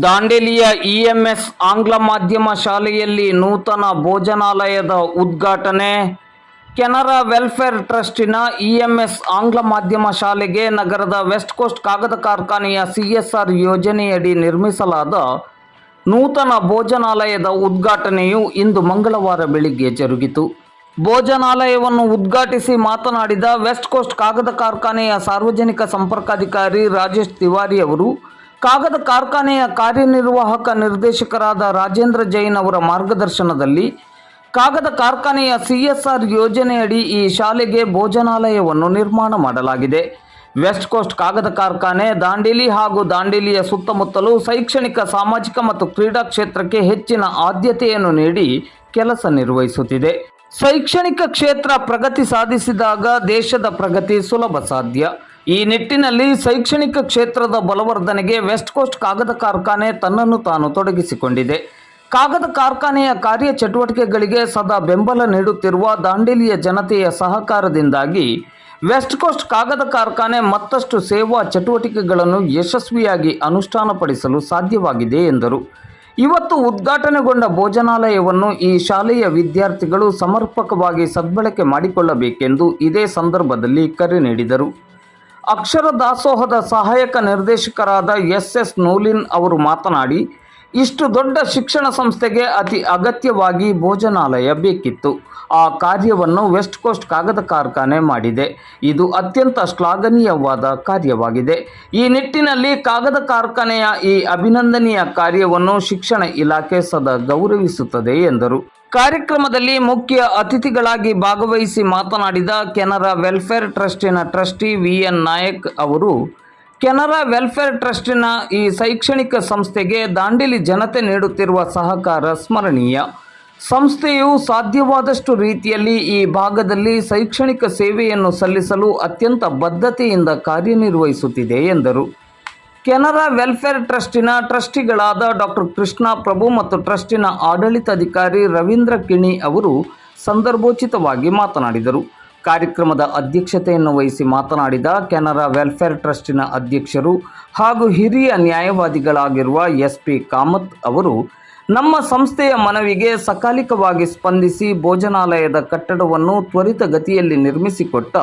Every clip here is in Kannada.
ದಾಂಡೇಲಿಯ ಇಎಂಎಸ್ ಆಂಗ್ಲ ಮಾಧ್ಯಮ ಶಾಲೆಯಲ್ಲಿ ನೂತನ ಭೋಜನಾಲಯದ ಉದ್ಘಾಟನೆ. ಕೆನರಾ ವೆಲ್ಫೇರ್ ಟ್ರಸ್ಟಿನ ಇಎಂಎಸ್ ಆಂಗ್ಲ ಮಾಧ್ಯಮ ಶಾಲೆಗೆ ನಗರದ ವೆಸ್ಟ್ ಕೋಸ್ಟ್ ಕಾಗದ ಕಾರ್ಖಾನೆಯ ಸಿಎಸ್ಆರ್ ಯೋಜನೆಯಡಿ ನಿರ್ಮಿಸಲಾದ ನೂತನ ಭೋಜನಾಲಯದ ಉದ್ಘಾಟನೆಯು ಇಂದು ಮಂಗಳವಾರ ಬೆಳಿಗ್ಗೆ ಜರುಗಿತು. ಭೋಜನಾಲಯವನ್ನು ಉದ್ಘಾಟಿಸಿ ಮಾತನಾಡಿದ ವೆಸ್ಟ್ ಕೋಸ್ಟ್ ಕಾಗದ ಕಾರ್ಖಾನೆಯ ಸಾರ್ವಜನಿಕ ಸಂಪರ್ಕಾಧಿಕಾರಿ ರಾಜೇಶ್ ತಿವಾರಿ ಅವರು ಕಾಗದ ಕಾರ್ಖಾನೆಯ ಕಾರ್ಯನಿರ್ವಾಹಕ ನಿರ್ದೇಶಕರಾದ ರಾಜೇಂದ್ರ ಜೈನ್ ಅವರ ಮಾರ್ಗದರ್ಶನದಲ್ಲಿ ಕಾಗದ ಕಾರ್ಖಾನೆಯ ಸಿಎಸ್ಆರ್ ಯೋಜನೆಯಡಿ ಈ ಶಾಲೆಗೆ ಭೋಜನಾಲಯವನ್ನು ನಿರ್ಮಾಣ ಮಾಡಲಾಗಿದೆ. ವೆಸ್ಟ್ ಕೋಸ್ಟ್ ಕಾಗದ ಕಾರ್ಖಾನೆ ದಾಂಡೇಲಿ ಹಾಗೂ ದಾಂಡೇಲಿಯ ಸುತ್ತಮುತ್ತಲೂ ಶೈಕ್ಷಣಿಕ, ಸಾಮಾಜಿಕ ಮತ್ತು ಕ್ರೀಡಾ ಕ್ಷೇತ್ರಕ್ಕೆ ಹೆಚ್ಚಿನ ಆದ್ಯತೆಯನ್ನು ನೀಡಿ ಕೆಲಸ ನಿರ್ವಹಿಸುತ್ತಿದೆ. ಶೈಕ್ಷಣಿಕ ಕ್ಷೇತ್ರ ಪ್ರಗತಿ ಸಾಧಿಸಿದಾಗ ದೇಶದ ಪ್ರಗತಿ ಸುಲಭ ಸಾಧ್ಯ. ಈ ನಿಟ್ಟಿನಲ್ಲಿ ಶೈಕ್ಷಣಿಕ ಕ್ಷೇತ್ರದ ಬಲವರ್ಧನೆಗೆ ವೆಸ್ಟ್ ಕೋಸ್ಟ್ ಕಾಗದ ಕಾರ್ಖಾನೆ ತನ್ನನ್ನು ತಾನು ತೊಡಗಿಸಿಕೊಂಡಿದೆ. ಕಾಗದ ಕಾರ್ಖಾನೆಯ ಕಾರ್ಯಚಟುವಟಿಕೆಗಳಿಗೆ ಸದಾ ಬೆಂಬಲ ನೀಡುತ್ತಿರುವ ದಾಂಡೇಲಿಯ ಜನತೆಯ ಸಹಕಾರದಿಂದಾಗಿ ವೆಸ್ಟ್ ಕೋಸ್ಟ್ ಕಾಗದ ಕಾರ್ಖಾನೆ ಮತ್ತಷ್ಟು ಸೇವಾ ಚಟುವಟಿಕೆಗಳನ್ನು ಯಶಸ್ವಿಯಾಗಿ ಅನುಷ್ಠಾನಪಡಿಸಲು ಸಾಧ್ಯವಾಗಿದೆ ಎಂದರು. ಇವತ್ತು ಉದ್ಘಾಟನೆಗೊಂಡ ಭೋಜನಾಲಯವನ್ನು ಈ ಶಾಲೆಯ ವಿದ್ಯಾರ್ಥಿಗಳು ಸಮರ್ಪಕವಾಗಿ ಸದ್ಬಳಕೆ ಮಾಡಿಕೊಳ್ಳಬೇಕೆಂದು ಇದೇ ಸಂದರ್ಭದಲ್ಲಿ ಕರೆ ನೀಡಿದರು. ಅಕ್ಷರ ದಾಸೋಹದ ಸಹಾಯಕ ನಿರ್ದೇಶಕರಾದ ಎಸ್ ಎಸ್ ನೂಲಿನ್ ಅವರು ಮಾತನಾಡಿ, ಇಷ್ಟು ದೊಡ್ಡ ಶಿಕ್ಷಣ ಸಂಸ್ಥೆಗೆ ಅತಿ ಅಗತ್ಯವಾಗಿ ಭೋಜನಾಲಯ ಬೇಕಿತ್ತು. ಆ ಕಾರ್ಯವನ್ನು ವೆಸ್ಟ್ ಕೋಸ್ಟ್ ಕಾಗದ ಕಾರ್ಖಾನೆ ಮಾಡಿದೆ. ಇದು ಅತ್ಯಂತ ಶ್ಲಾಘನೀಯವಾದ ಕಾರ್ಯವಾಗಿದೆ. ಈ ನಿಟ್ಟಿನಲ್ಲಿ ಕಾಗದ ಕಾರ್ಖಾನೆಯ ಈ ಅಭಿನಂದನೀಯ ಕಾರ್ಯವನ್ನು ಶಿಕ್ಷಣ ಇಲಾಖೆ ಸದಾ ಗೌರವಿಸುತ್ತದೆ ಎಂದರು. ಕಾರ್ಯಕ್ರಮದಲ್ಲಿ ಮುಖ್ಯ ಅತಿಥಿಗಳಾಗಿ ಭಾಗವಹಿಸಿ ಮಾತನಾಡಿದ ಕೆನರಾ ವೆಲ್ಫೇರ್ ಟ್ರಸ್ಟಿನ ಟ್ರಸ್ಟಿ ವಿ ಎನ್ ನಾಯಕ್ ಅವರು, ಕೆನರಾ ವೆಲ್ಫೇರ್ ಟ್ರಸ್ಟಿನ ಈ ಶೈಕ್ಷಣಿಕ ಸಂಸ್ಥೆಗೆ ದಾಂಡೇಲಿ ಜನತೆ ನೀಡುತ್ತಿರುವ ಸಹಕಾರ ಸ್ಮರಣೀಯ. ಸಂಸ್ಥೆಯು ಸಾಧ್ಯವಾದಷ್ಟು ರೀತಿಯಲ್ಲಿ ಈ ಭಾಗದಲ್ಲಿ ಶೈಕ್ಷಣಿಕ ಸೇವೆಯನ್ನು ಸಲ್ಲಿಸಲು ಅತ್ಯಂತ ಬದ್ಧತೆಯಿಂದ ಕಾರ್ಯನಿರ್ವಹಿಸುತ್ತಿದೆ ಎಂದರು. ಕೆನರಾ ವೆಲ್ಫೇರ್ ಟ್ರಸ್ಟಿನ ಟ್ರಸ್ಟಿಗಳಾದ ಡಾಕ್ಟರ್ ಕೃಷ್ಣ ಪ್ರಭು ಮತ್ತು ಟ್ರಸ್ಟಿನ ಆಡಳಿತಾಧಿಕಾರಿ ರವೀಂದ್ರ ಕಿಣಿ ಅವರು ಸಂದರ್ಭೋಚಿತವಾಗಿ ಮಾತನಾಡಿದರು. ಕಾರ್ಯಕ್ರಮದ ಅಧ್ಯಕ್ಷತೆಯನ್ನು ವಹಿಸಿ ಮಾತನಾಡಿದ ಕೆನರಾ ವೆಲ್ಫೇರ್ ಟ್ರಸ್ಟಿನ ಅಧ್ಯಕ್ಷರು ಹಾಗೂ ಹಿರಿಯ ನ್ಯಾಯವಾದಿಗಳಾಗಿರುವ ಎಸ್ ಪಿ ಕಾಮತ್ ಅವರು, ನಮ್ಮ ಸಂಸ್ಥೆಯ ಮನವಿಗೆ ಸಕಾಲಿಕವಾಗಿ ಸ್ಪಂದಿಸಿ ಭೋಜನಾಲಯದ ಕಟ್ಟಡವನ್ನು ತ್ವರಿತಗತಿಯಲ್ಲಿ ನಿರ್ಮಿಸಿಕೊಟ್ಟ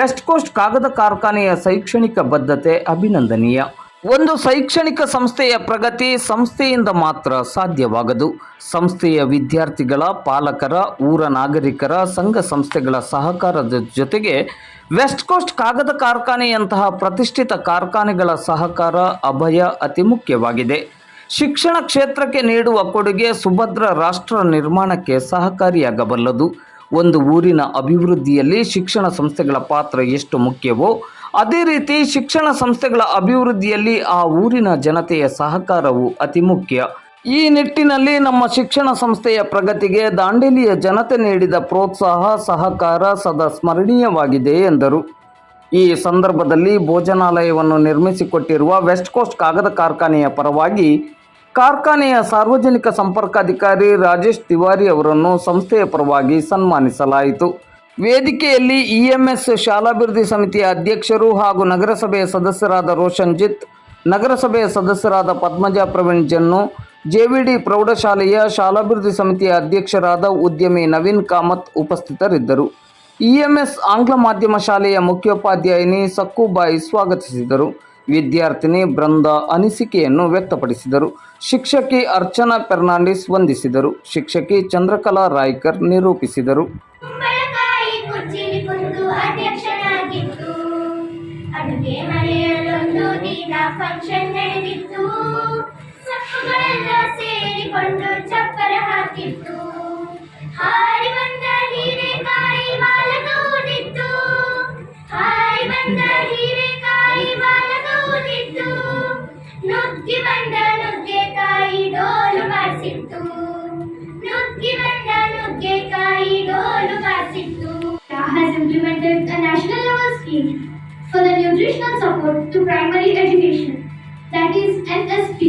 ವೆಸ್ಟ್ ಕೋಸ್ಟ್ ಕಾಗದ ಕಾರ್ಖಾನೆಯ ಶೈಕ್ಷಣಿಕ ಬದ್ಧತೆ ಅಭಿನಂದನೀಯ. ಒಂದು ಶೈಕ್ಷಣಿಕ ಸಂಸ್ಥೆಯ ಪ್ರಗತಿ ಸಂಸ್ಥೆಯಿಂದ ಮಾತ್ರ ಸಾಧ್ಯವಾಗದು. ಸಂಸ್ಥೆಯ ವಿದ್ಯಾರ್ಥಿಗಳ, ಪಾಲಕರ, ಊರ ನಾಗರಿಕರ, ಸಂಘ ಸಂಸ್ಥೆಗಳ ಸಹಕಾರದ ಜೊತೆಗೆ ವೆಸ್ಟ್ ಕೋಸ್ಟ್ ಕಾಗದ ಕಾರ್ಖಾನೆಯಂತಹ ಪ್ರತಿಷ್ಠಿತ ಕಾರ್ಖಾನೆಗಳ ಸಹಕಾರ ಅಭಯ ಅತಿ ಮುಖ್ಯವಾಗಿದೆ. ಶಿಕ್ಷಣ ಕ್ಷೇತ್ರಕ್ಕೆ ನೀಡುವ ಕೊಡುಗೆ ಸುಭದ್ರ ರಾಷ್ಟ್ರ ನಿರ್ಮಾಣಕ್ಕೆ ಸಹಕಾರಿಯಾಗಬಲ್ಲದು. ಒಂದು ಊರಿನ ಅಭಿವೃದ್ಧಿಯಲ್ಲಿ ಶಿಕ್ಷಣ ಸಂಸ್ಥೆಗಳ ಪಾತ್ರ ಎಷ್ಟು ಮುಖ್ಯವೋ ಅದೇ ರೀತಿ ಶಿಕ್ಷಣ ಸಂಸ್ಥೆಗಳ ಅಭಿವೃದ್ಧಿಯಲ್ಲಿ ಆ ಊರಿನ ಜನತೆಯ ಸಹಕಾರವು ಅತಿ ಮುಖ್ಯ. ಈ ನಿಟ್ಟಿನಲ್ಲಿ ನಮ್ಮ ಶಿಕ್ಷಣ ಸಂಸ್ಥೆಯ ಪ್ರಗತಿಗೆ ದಾಂಡೇಲಿಯ ಜನತೆ ನೀಡಿದ ಪ್ರೋತ್ಸಾಹ, ಸಹಕಾರ ಸದಾ ಸ್ಮರಣೀಯವಾಗಿದೆ ಎಂದರು. ಈ ಸಂದರ್ಭದಲ್ಲಿ ಭೋಜನಾಲಯವನ್ನು ನಿರ್ಮಿಸಿಕೊಟ್ಟಿರುವ ವೆಸ್ಟ್ ಕೋಸ್ಟ್ ಕಾಗದ ಕಾರ್ಖಾನೆಯ ಪರವಾಗಿ ಕಾರ್ಖಾನೆಯ ಸಾರ್ವಜನಿಕ ಸಂಪರ್ಕಾಧಿಕಾರಿ ರಾಜೇಶ್ ತಿವಾರಿ ಅವರನ್ನು ಸಂಸ್ಥೆಯ ಪರವಾಗಿ ಸನ್ಮಾನಿಸಲಾಯಿತು. ವೇದಿಕೆಯಲ್ಲಿ ಇಎಂಎಸ್ ಶಾಲಾಭಿವೃದ್ಧಿ ಸಮಿತಿಯ ಅಧ್ಯಕ್ಷರು ಹಾಗೂ ನಗರಸಭೆಯ ಸದಸ್ಯರಾದ ರೋಷನ್ ಜಿತ್ ನಗರಸಭೆಯ ಸದಸ್ಯರಾದ ಪದ್ಮಜಾ ಪ್ರವೀಣ್ ಜನ್ನು ಜೆವಿಡಿ ಪ್ರೌಢಶಾಲೆಯ ಶಾಲಾಭಿವೃದ್ಧಿ ಸಮಿತಿಯ ಅಧ್ಯಕ್ಷರಾದ ಉದ್ಯಮಿ ನವೀನ್ ಕಾಮತ್ ಉಪಸ್ಥಿತರಿದ್ದರು. ಇಎಂಎಸ್ ಆಂಗ್ಲ ಮಾಧ್ಯಮ ಶಾಲೆಯ ಮುಖ್ಯೋಪಾಧ್ಯಾಯಿನಿ ಸಕ್ಕುಬಾಯಿ ಸ್ವಾಗತಿಸಿದರು. ವಿದ್ಯಾರ್ಥಿನಿ ಬೃಂದ ಅನಿಸಿಕೆಯನ್ನು ವ್ಯಕ್ತಪಡಿಸಿದರು. ಶಿಕ್ಷಕಿ ಅರ್ಚನಾ ಫೆರ್ನಾಂಡಿಸ್ ವಂದಿಸಿದರು. ಶಿಕ್ಷಕಿ ಚಂದ್ರಕಲಾ ರಾಯ್ಕರ್ ನಿರೂಪಿಸಿದರು. ಫಂಕ್ಷನ್ ನಡೆದಿತ್ತು ಸಪ್ಪುಗಳೆಲ್ಲ ಸೇರಿಕೊಂಡು ಚಪ್ಪರ ಹಾಕಿತ್ತು. ಹಾರಿ ಬಂದ ಹೀರೆಕಾಯಿ ಬಾಲದೂದಿತ್ತು ಹಾರಿ ಬಂದ ಹೀರೆಕಾಯಿ ಬಾಲದೂದಿತ್ತು ನುಗ್ಗಿ ಬಂದ ನುಗ್ಗೆಕಾಯಿ ಡೋಲು ಬಾರಿಸಿತ್ತು. ನುಗ್ಗಿ ಬಂದ ನುಗ್ಗೆಕಾಯಿ ಡೋಲು ಬಾರಿಸಿತ್ತು. Has implemented a national level scheme for the nutritional support to primary is NSP.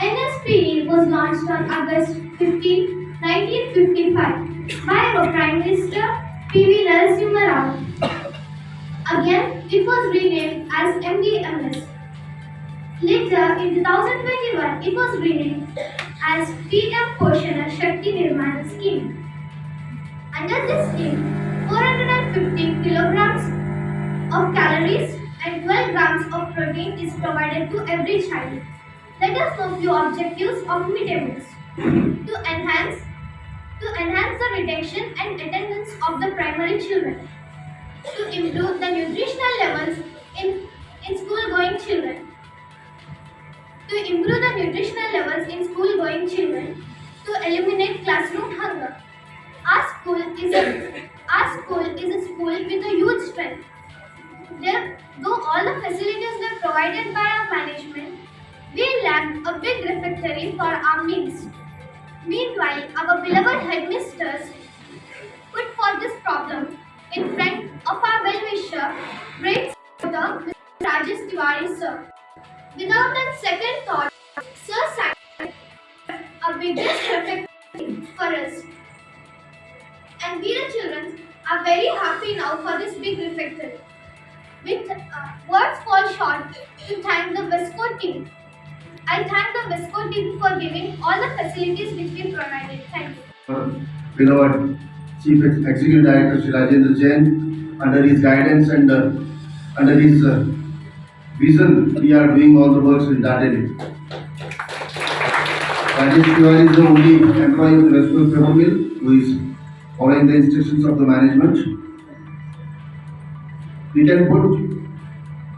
NSP was launched on August 15, 1955 by our Prime Minister P.V. Narasimha Rao. Again, it was renamed as MDMS. Later, in 2021, it was renamed as PM Poshana Shakti Nirmana Scheme. Under this scheme, 450 kilograms is provided to every child. Let us know few objectives of midday. To enhance to enhance the retention and attendance of the primary children. To improve the nutritional levels in, in school-going children. To improve the nutritional levels in school-going children. To eliminate classroom hunger. Our school is a our school is a school with a huge strength. There, though all the facilities were provided by our management, we lacked a big refectory for our meals. Meanwhile, our beloved headmistress put forth this problem in front of our well-wisher, great Mr. Rajesh Tiwari sir. Without that second thought, Sir sacrificed a biggest refectory for us. And we the children are very happy now for this big refectory. With uh, words fall short to thank the Vesco team. I thank the Vesco team for giving all the facilities which we provided. Thank you. our beloved Chief Executive Director Shri Rajendra Jain. Under his guidance and uh, under his uh, vision, we are doing all the works in Dadeli. Rajesh Tiwari is the only employee of the Coast Paper Mill who is following the instructions of the management. We can put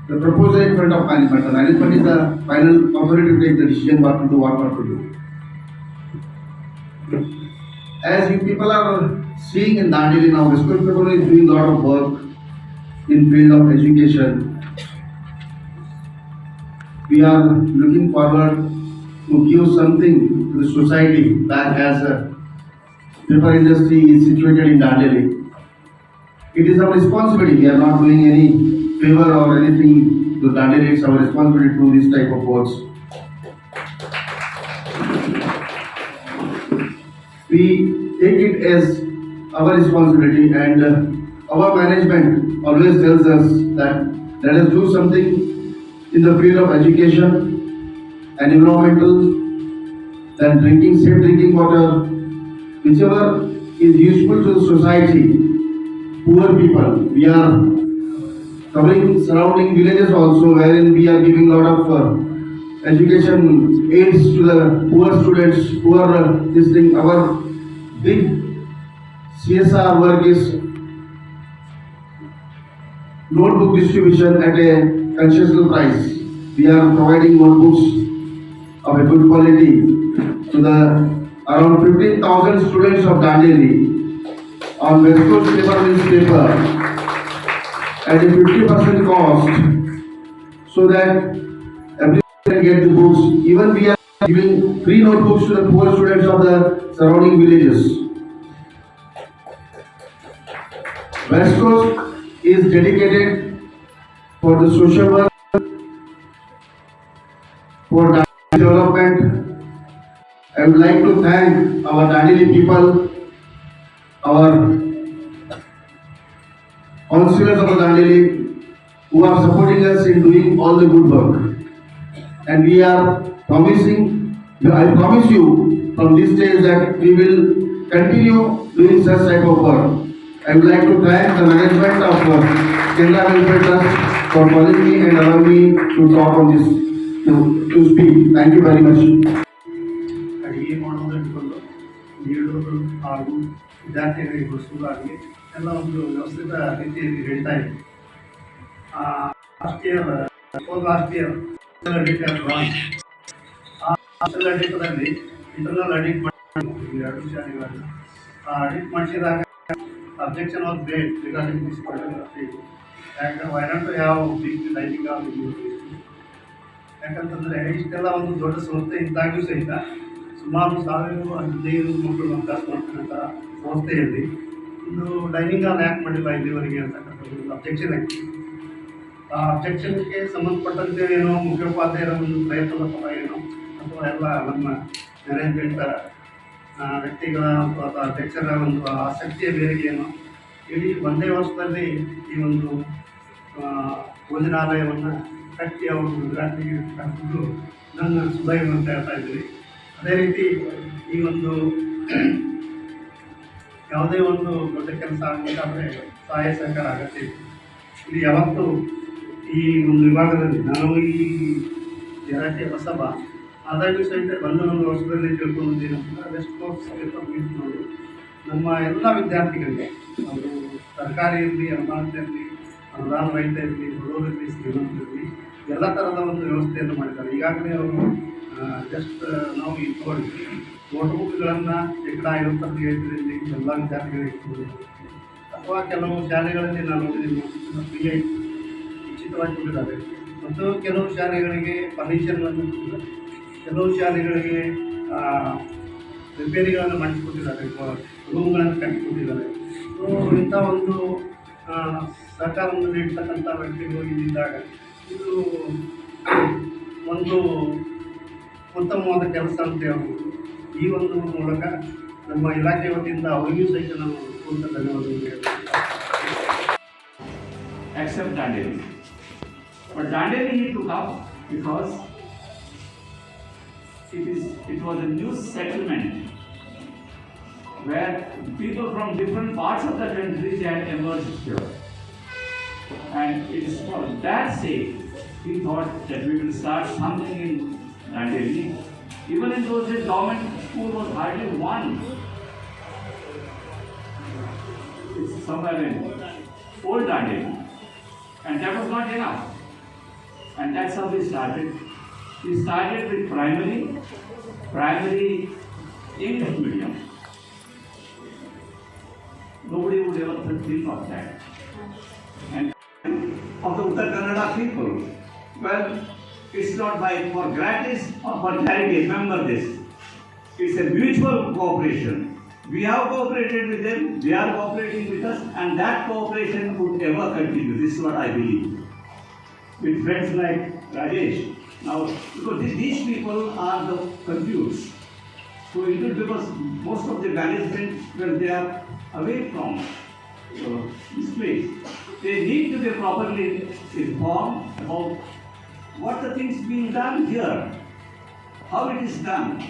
the proposal in front of management. The management is the final authority to take the decision what to do, what not to do. As you people are seeing in Dandeli now, Coast Paper is doing a lot of work in field of education. We are looking forward to give something to the society that as a paper industry is situated in Dandeli. It is our responsibility. We are not doing any favor or anything to. It's our responsibility to do this type of works. we take it as our responsibility and uh, our management always tells us that let us do something in the field of education and environmental then drinking safe drinking water whichever is useful to the society poor people we are covering surrounding villages also wherein we are giving a lot of uh, education aids to the poor students, poor uh, this thing. Our big CSR work is notebook distribution at a concessional price. We are providing notebooks of a good quality to the around 15,000 students of Dandeli on West Coast paper newspaper at a 50% cost so that everyone can get the books. Even we are giving free notebooks to the poor students of the surrounding villages. West Coast is dedicated for the social work, for development. I would like to thank our Dandeli people, our councillors of Dandeli who are supporting us in doing all the good work. And we are promising, I promise you from this stage that we will continue doing such type of work. I would like to thank the management of uh, Kerala Welfare Trust for calling me and allowing me to talk on this, to, to speak. Thank you very much. ವಿದ್ಯಾರ್ಥಿಗಳಿಗೆ ಬಡಿಸೋದಾಗಲಿ ಎಲ್ಲ ಒಂದು ವ್ಯವಸ್ಥಿತ ರೀತಿಯಲ್ಲಿ ಹೇಳ್ತಾ ಇದೆ ಲಾಸ್ಟ್ ಇಯರ್ ಲಾಸ್ಟ್ ಇಯರ್ ಆ ಎಡಿಟದಲ್ಲಿ ಇಂಟರ್ನಲ್ ಅಡಿಟ್ ಮಾಡಿ ಎರಡು ಶಾಲೆಗಳಲ್ಲಿ ಆ ಎಡಿಟ್ ಮಾಡಿಸಿದಾಗ objection was great regarding this ಯಾಕಂದ್ರೆ ವೈನಾಟ್ ಯಾವ ಬಿಗ್ ಲೈಟಿಂಗ್ ಯಾಕಂತಂದ್ರೆ ಇಷ್ಟೆಲ್ಲ ಒಂದು ದೊಡ್ಡ ಸಂಸ್ಥೆ ಇದ್ದಾಗ್ಯೂ ಸಹಿತ ಸುಮಾರು ಸಾವಿರ ಹದಿನೈದು ಮಕ್ಕಳು ಅಭ್ಯಾಸ ಮಾಡ್ತಕ್ಕಂಥ ಸಂಸ್ಥೆಯಲ್ಲಿ ಇದು ಡೈನಿಂಗ್ ಹಾಲ್ ಯಾಕೆ ಮಾಡಿಲ್ಲ ಇಲ್ಲಿವರೆಗೆ ಅಂತಕ್ಕಂಥದ್ದು ಅಬ್ಜೆಕ್ಷನ್ ಆಯ್ತು. ಆ ಅಬ್ಜೆಕ್ಷನ್ಗೆ ಸಂಬಂಧಪಟ್ಟಂತೆ ಏನೋ ಮುಖ್ಯೋಪಾಧ್ಯಾಯರ ಒಂದು ಪ್ರಯತ್ನದ ಫಲ ಏನೋ ಅಥವಾ ಎಲ್ಲ ನಮ್ಮ ಮ್ಯಾನೇಜ್ಮೆಂಟ್ ವ್ಯಕ್ತಿಗಳ ಅಥವಾ ಅಧ್ಯಕ್ಷರ ಒಂದು ಆಸಕ್ತಿಯ ಮೇರೆಗೆ ಏನು ಇಡೀ ಒಂದೇ ವರ್ಷದಲ್ಲಿ ಈ ಒಂದು ಭೋಜನಾಲಯವನ್ನು ಕಟ್ಟಿ ಅವರು ವಿದ್ಯಾರ್ಥಿಗೆ ಕರೆದು ನನ್ನ ಅಂತ ಹೇಳ್ತಾ ಇದ್ದೀವಿ ಅದೇ ರೀತಿ ಈ ಒಂದು ಯಾವುದೇ ಒಂದು ದೊಡ್ಡ ಕೆಲಸ ಆಗಬೇಕಾದ್ರೆ ಸಹಾಯ ಸಹಕಾರ ಅಗತ್ಯ ಇದೆ ಇಲ್ಲಿ ಯಾವತ್ತು ಈ ಒಂದು ವಿಭಾಗದಲ್ಲಿ ನಾನು ಈ ಜರಾಟೆ ಹೊಸಬ ಆದಾಗ್ಯೂ ಸಹಿತ ಬಂದು ಒಂದು ವರ್ಷದಲ್ಲಿ ತಿಳ್ಕೊಂಡಿದ್ದೇನಂತ ಅದೆಷ್ಟು ಕೋರ್ಸ್ ನಮ್ಮ ಎಲ್ಲ ವಿದ್ಯಾರ್ಥಿಗಳಿಗೆ ಅವರು ಸರ್ಕಾರಿ ಇರಲಿ ಅನುದಾನ ಇರಲಿ, ಅನುದಾನ ರೈತ ಇರಲಿ ಬಡವರಿರಲಿ ಶ್ರೀಮಂತರಿರಲಿ ಎಲ್ಲ ಥರದ ಒಂದು ವ್ಯವಸ್ಥೆಯನ್ನು ಮಾಡಿದ್ದಾರೆ. ಈಗಾಗಲೇ ಅವರು ಜಸ್ಟ್ ನಾವು ಈ ನೋಟ್ಬುಕ್ಗಳನ್ನು ಶೇಕಡ ಐವತ್ತೈದು ಐದರಲ್ಲಿ ಎಲ್ಲ ವಿದ್ಯಾರ್ಥಿಗಳಿಗೆ. ಅಥವಾ ಕೆಲವು ಶಾಲೆಗಳಲ್ಲಿ ನಾನು ನೋಡಿದ್ದೀನಿ ಫ್ರೀ ಆಗಿ ಉಚಿತವಾಗಿ ಕೊಟ್ಟಿದ್ದಾರೆ. ಮತ್ತು ಕೆಲವು ಶಾಲೆಗಳಿಗೆ ಕೊಟ್ಟಿದ್ದಾರೆ. ಕೆಲವು ಶಾಲೆಗಳಿಗೆ ರಿಪೇರಿಗಳನ್ನು ಮಾಡಿಸಿಕೊಟ್ಟಿದ್ದಾರೆ ರೂಮ್ಗಳನ್ನು ಕಟ್ಟಿಕೊಟ್ಟಿದ್ದಾರೆ. ಸೊ, ಇಂಥ ಒಂದು ಸರ್ಕಾರವನ್ನು ನೀಡ್ತಕ್ಕಂಥ ವ್ಯಕ್ತಿಗಳು ಇಲ್ಲಿದ್ದಾಗ, ಇದು ಒಂದು ಉತ್ತಮವಾದ ಕೆಲಸ ಅಂತ ಹೇಳ್ಬೋದು ಈ ಒಂದು ಮೂಲಕ ನಮ್ಮ ಇಲಾಖೆ ವತಿಯಿಂದ ಅವರಿಗೂ ಸಹಿತ ನಾವು ಪೂರ್ಣ ಧನ್ಯವಾದಗಳು ಹೇಳ್ತೀನಿ except Dandeli. But Dandeli need to come because it is it was a new settlement where people from different parts of the country had emerged here. And it is for that sake we thought that we will start something in Dandeli. Even in those days, government school was hardly one. It's somewhere in old Dandeli. And that was not enough. And that's how we started. We started with primary, primary English medium. Nobody would ever think of that. And of the Uttar Kannada people, well, it's not by for gratis or for charity, remember this. It's a mutual cooperation. We have cooperated with them, they are cooperating with us, and that cooperation would ever continue. This is what I believe. With friends like Rajesh. Now, because these, people are the confused. So it is because most of the management, when they are away from uh, this place, they need to be properly informed about what the things being done here, how it is done.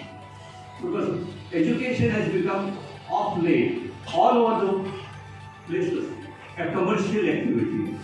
Because education has become of late all over the places a commercial activity.